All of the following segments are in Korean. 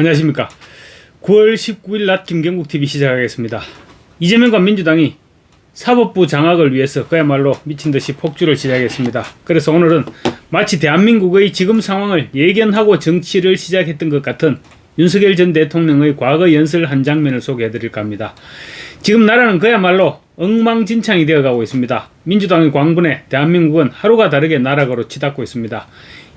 안녕하십니까. 9월 19일 낮 김경국 TV 시작하겠습니다. 이재명과 민주당이 사법부 장악을 위해서 그야말로 미친 듯이 폭주를 시작했습니다. 그래서 오늘은 마치 대한민국의 지금 상황을 예견하고 정치를 시작했던 것 같은 윤석열 전 대통령의 과거 연설 한 장면을 소개해 드릴까 합니다. 지금 나라는 그야말로 엉망진창이 되어가고 있습니다. 민주당의 광분에 대한민국은 하루가 다르게 나락으로 치닫고 있습니다.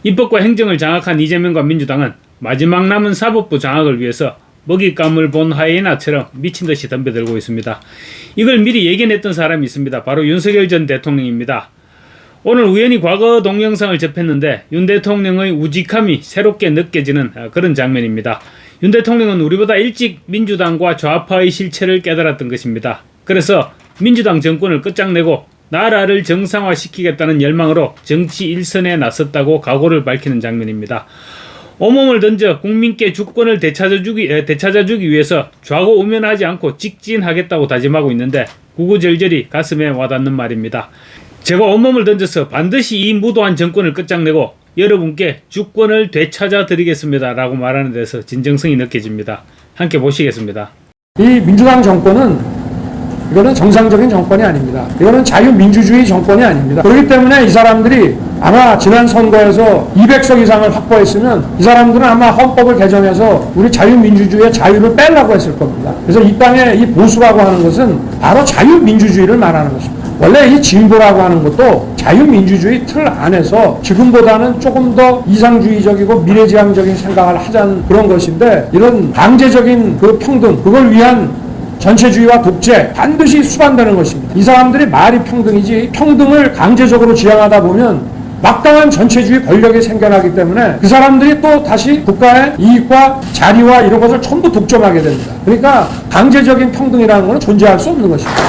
입법과 행정을 장악한 이재명과 민주당은 마지막 남은 사법부 장악을 위해서 먹잇감을 본 하이에나처럼 미친 듯이 덤벼들고 있습니다. 이걸 미리 예견했던 사람이 있습니다. 바로 윤석열 전 대통령입니다. 오늘 우연히 과거 동영상을 접했는데 윤 대통령의 우직함이 새롭게 느껴지는 아, 그런 장면입니다. 윤 대통령은 우리보다 일찍 민주당과 좌파의 실체를 깨달았던 것입니다. 그래서 민주당 정권을 끝장내고 나라를 정상화시키겠다는 열망으로 정치 일선에 나섰다고 각오를 밝히는 장면입니다. 온몸을 던져 국민께 주권을 되찾아주기, 에, 되찾아주기 위해서 좌고우면하지 않고 직진하겠다고 다짐하고 있는데 구구절절히 가슴에 와닿는 말입니다. 제가 온몸을 던져서 반드시 이 무도한 정권을 끝장내고 여러분께 주권을 되찾아 드리겠습니다. 라고 말하는 데서 진정성이 느껴집니다. 함께 보시겠습니다. 이 민주당 정권은 이거는 정상적인 정권이 아닙니다. 이거는 자유민주주의 정권이 아닙니다. 그렇기 때문에 이 사람들이 아마 지난 선거에서 200석 이상을 확보했으면 이 사람들은 아마 헌법을 개정해서 우리 자유민주주의의 자유를 빼려고 했을 겁니다. 그래서 이 땅에 이 보수라고 하는 것은 바로 자유민주주의를 말하는 것입니다. 원래 이 진보라고 하는 것도 자유민주주의 틀 안에서 지금보다는 조금 더 이상주의적이고 미래지향적인 생각을 하자는 그런 것인데 이런 강제적인 그 평등 그걸 위한 전체주의와 독재 반드시 수반되는 것입니다. 이 사람들이 말이 평등이지 평등을 강제적으로 지향하다 보면 막강한 전체주의 권력이 생겨나기 때문에 그 사람들이 또 다시 국가의 이익과 자리와 이런 것을 전부 독점하게 됩니다. 그러니까 강제적인 평등이라는 것은 존재할 수 없는 것입니다.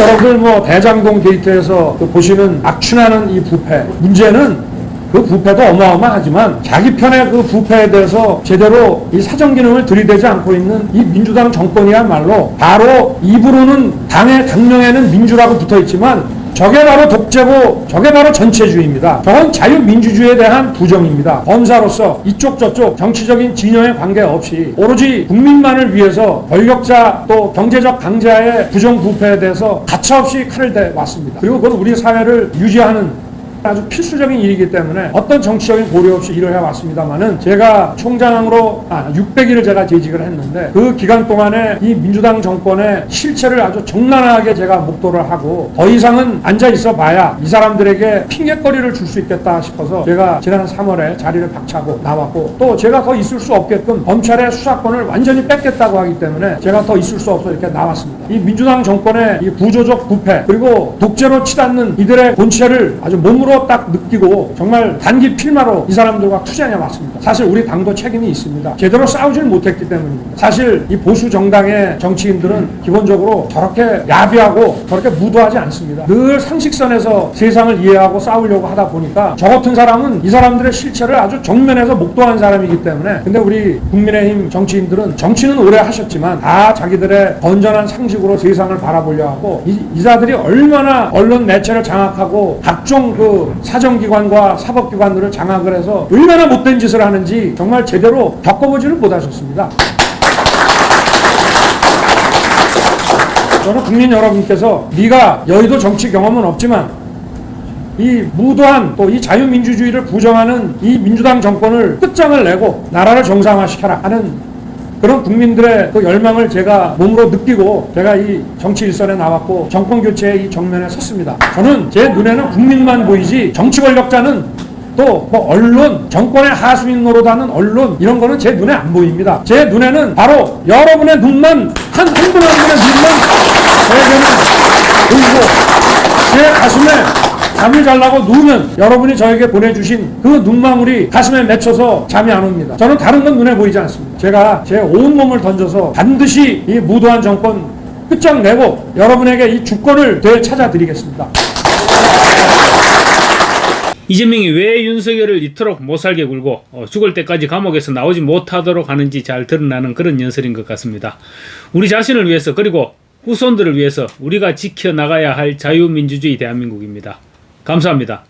여러분들 뭐 대장동 게이트에서 그 보시는 악취나는 이 부패 문제는 그 부패도 어마어마하지만 자기 편의 그 부패에 대해서 제대로 이 사정 기능을 들이대지 않고 있는 이 민주당 정권이야말로 바로 입으로는 당의 당명에는 민주라고 붙어 있지만 저게 바로 독재고 저게 바로 전체주의입니다. 저건 자유민주주의에 대한 부정입니다. 검사로서 이쪽 저쪽 정치적인 진영에 관계없이 오로지 국민만을 위해서 권력자 또 경제적 강자의 부정부패에 대해서 가차없이 칼을 대왔습니다. 그리고 그건 우리 사회를 유지하는 아주 필수적인 일이기 때문에 어떤 정치적인 고려 없이 일을 해왔습니다만은 제가 총장으로 아 600일을 제가 재직을 했는데 그 기간 동안에 이 민주당 정권의 실체를 아주 적나라하게 제가 목도를 하고 더 이상은 앉아 있어 봐야 이 사람들에게 핑계거리를 줄 수 있겠다 싶어서 제가 지난 3월에 자리를 박차고 나왔고 또 제가 더 있을 수 없게끔 검찰의 수사권을 완전히 뺏겠다고 하기 때문에 제가 더 있을 수 없어 이렇게 나왔습니다. 이 민주당 정권의 이 구조적 부패 그리고 독재로 치닫는 이들의 본체를 아주 몸으로 딱 느끼고 정말 단기 필마로 이 사람들과 투쟁해 왔습니다. 사실 우리 당도 책임이 있습니다. 제대로 싸우질 못했기 때문입니다. 사실 이 보수 정당의 정치인들은 기본적으로 저렇게 야비하고 저렇게 무도하지 않습니다. 늘 상식선에서 세상을 이해하고 싸우려고 하다 보니까 저 같은 사람은 이 사람들의 실체를 아주 정면에서 목도한 사람이기 때문에 근데 우리 국민의힘 정치인들은 정치는 오래 하셨지만 다 자기들의 건전한 상식으로 세상을 바라보려 하고 이, 이자들이 얼마나 언론 매체를 장악하고 각종 그 사정기관과 사법기관들을 장악을 해서 얼마나 못된 짓을 하는지 정말 제대로 겪어보지를 못하셨습니다. 저는 국민 여러분께서 네가 여의도 정치 경험은 없지만 이 무도한 또 이 자유민주주의를 부정하는 이 민주당 정권을 끝장을 내고 나라를 정상화시켜라 하는 그런 국민들의 그 열망을 제가 몸으로 느끼고 제가 이 정치 일선에 나왔고 정권 교체의 이 정면에 섰습니다. 저는 제 눈에는 국민만 보이지 정치 권력자는 또뭐 언론, 정권의 하수인 노릇하는 언론 이런 거는 제 눈에 안 보입니다. 제 눈에는 바로 여러분의 눈만 한 한 분한 분의 눈만 저에게는 보이고 제 가슴에 잠을 잘라고 누우면 여러분이 저에게 보내주신 그 눈망울이 가슴에 맺혀서 잠이 안 옵니다. 저는 다른 건 눈에 보이지 않습니다. 제가 제 온몸을 던져서 반드시 이 무도한 정권 끝장내고 여러분에게 이 주권을 되찾아드리겠습니다. 이재명이 왜 윤석열을 이토록 못살게 굴고 어, 죽을 때까지 감옥에서 나오지 못하도록 하는지 잘 드러나는 그런 연설인 것 같습니다. 우리 자신을 위해서 그리고 후손들을 위해서 우리가 지켜나가야 할 자유민주주의 대한민국입니다. 감사합니다.